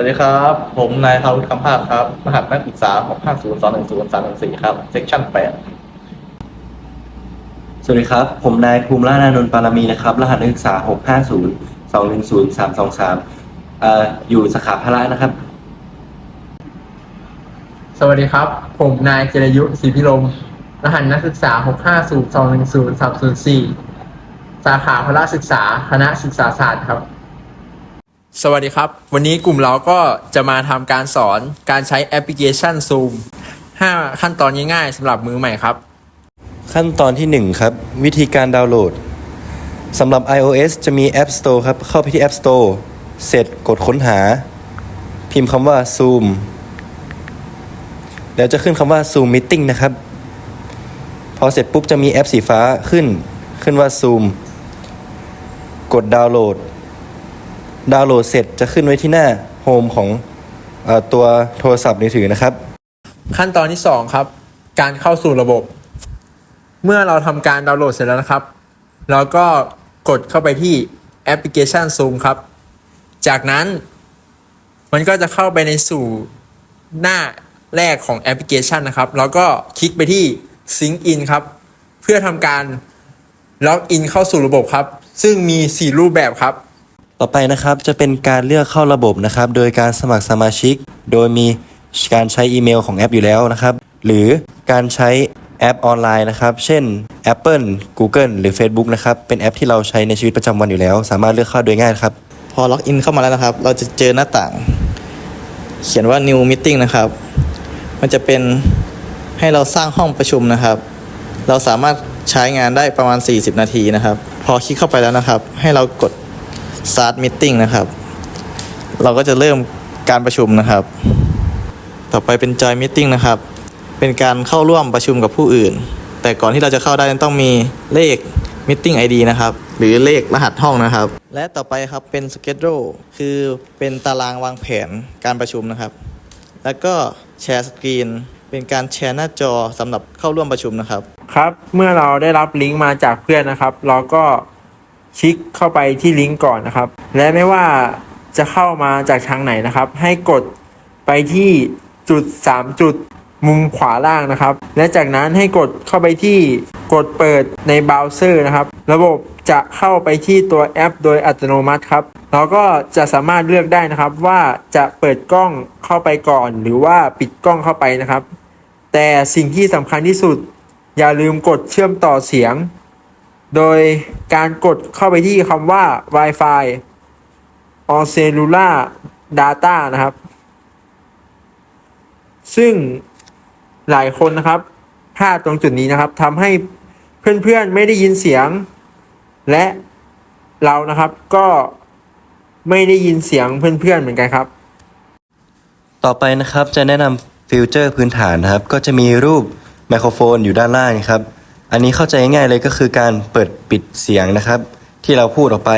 วัสดีครับ ผมนายทารุณคำภาคครับ รหัสนักศึกษา650210314ครับ เซกชั่นสวัสดีครับ ผมนายภูมิล่านานนท์ปารมีนะครับ รหัสนักศึกษา650 210 323เอ่ออยู่สาขาพละนะครับ สวัสดีครับ ผมนายเจรยุศรีพิรม รหัสนักศึกษา650210304สาขาพละศึกษา คณะศึกษาศาสตร์ครับ สวัสดีครับ วันนี้กลุ่มเราก็จะมาทำการสอนการใช้แอปพลิเคชัน Zoom 5 ขั้นตอนง่ายๆสำหรับมือใหม่ครับ ขั้นตอนที่ 1 ครับ วิธีการดาวน์โหลดสำหรับ iOS จะมี App Store ครับ เข้าไปที่ App Store เสร็จกดค้นหา พิมพ์คำว่า Zoom แล้วจะขึ้นคำว่า Zoom Meeting นะครับ พอเสร็จปุ๊บจะมีแอปสีฟ้าขึ้น ขึ้นว่า Zoom กดดาวน์โหลด ดาวน์โหลดเสร็จจะขึ้นไว้ที่หน้าโฮมของอตัวโทรศัพท์มือถือนะครับ ขั้นตอนที่ 2 ครับ การเข้าสู่ระบบ เมื่อเราทำการดาวน์โหลดเสร็จแล้วนะครับ เราก็กดเข้าไปที่แอปพลิเคชัน Zoom ครับ จากนั้น มันก็จะเข้าไปในสู่หน้าแรกของแอปพลิเคชันนะครับ แล้วก็คลิกไปที่ Sync In ครับ เพื่อทำการล็อกอินเข้าสู่ระบบครับ ซึ่งมี 4 รูปแบบครับ ต่อไปนะครับจะเป็นการเลือกเข้าระบบนะครับ โดยการสมัครสมาชิก โดยมีการใช้อีเมลของแอปอยู่แล้วนะครับ หรือการใช้แอปออนไลน์นะครับ เช่น Apple Google หรือ Facebook นะครับ เป็นแอปที่เราใช้ในชีวิตประจำวันอยู่แล้ว สามารถเลือกเข้าโดยง่ายครับ พอล็อกอินเข้ามาแล้วนะครับ เราจะเจอหน้าต่าง เขียนว่า new meeting นะครับ มันจะเป็นให้เราสร้างห้องประชุมนะครับ เราสามารถใช้งานได้ประมาณ 40 นาทีนะครับ พอคลิกเข้าไปแล้วนะครับ ให้เรากด start meeting นะครับ เราก็จะเริ่มการประชุมนะครับ ต่อไปเป็น join meeting นะครับ เป็นการเข้าร่วมประชุมกับผู้อื่น แต่ก่อนที่เราจะเข้าได้ต้องมีเลข meeting ID นะครับ หรือเลขรหัสห้องนะครับ และต่อไปครับเป็น schedule คือเป็นตารางวางแผนการประชุมนะครับ แล้วก็แชร์สกรีนเป็นการแชร์หน้าจอสำหรับเข้าร่วมประชุมนะครับ ครับ เมื่อเราได้รับลิงก์มาจากเพื่อนนะครับ เราก็ คลิกเข้าไปที่ลิงก์ก่อนนะครับ และไม่ว่าจะเข้ามาจากทางไหนนะครับ ให้กดไปที่จุด 3 จุดมุมขวาล่างนะครับ และจากนั้นให้กดเข้าไปที่กดเปิดในเบราว์เซอร์นะครับ ระบบจะเข้าไปที่ตัวแอป โดยอัตโนมัติครับเราก็จะสามารถเลือกได้นะครับว่าจะเปิดกล้องเข้าไปก่อน หรือว่าปิดกล้องเข้าไปนะครับ แต่สิ่งที่สำคัญที่สุด อย่าลืมกดเชื่อมต่อเสียง โดยการกดเข้าไปที่คำว่า Wi-Fi or Cellular Data นะครับ ซึ่งหลายคนนะครับพลาดตรงจุดนี้นะครับทำให้เพื่อนๆไม่ได้ยินเสียง และเรานะครับก็ไม่ได้ยินเสียงเพื่อนๆเหมือนกันครับ ต่อไปนะครับจะแนะนำฟิวเจอร์พื้นฐานนะครับ ก็จะมีรูปไมโครโฟนอยู่ด้านล่างครับ อันนี้เข้าใจง่ายเลยก็คือการเปิดปิดเสียงนะครับ ที่เราพูดออกไป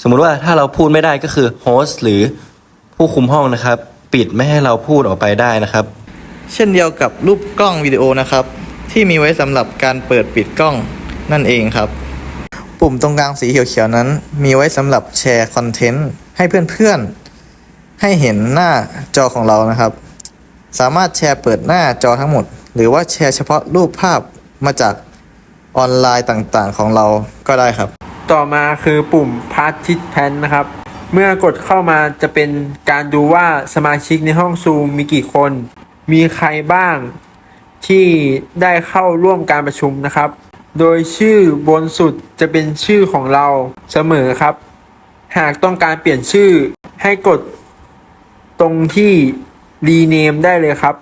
สมมุติว่าถ้าเราพูดไม่ได้ก็คือโฮสต์หรือผู้คุมห้องนะครับ ปิดไม่ให้เราพูดออกไปได้นะครับ เช่นเดียวกับรูปกล้องวิดีโอนะครับ ที่มีไว้สำหรับการเปิดปิดกล้องนั่นเองครับ ปุ่มตรงกลางสีเขียวๆนั้น มีไว้สำหรับแชร์คอนเทนต์ให้เพื่อนๆ ให้เห็นหน้าจอของเรานะครับ สามารถแชร์เปิดหน้าจอทั้งหมด หรือว่าแชร์เฉพาะรูปภาพมาจาก ออนไลน์ต่างๆ ของเราก็ได้ครับ ต่อมาคือปุ่ม Participant นะครับ เมื่อกดเข้ามาจะเป็นการดูว่าสมาชิกในห้องซูมมีกี่คน มีใครบ้างที่ได้เข้าร่วมการประชุมนะครับ โดยชื่อบนสุดจะเป็นชื่อของเราเสมอครับ หากต้องการเปลี่ยนชื่อให้กดตรงที่ rename ได้เลยครับ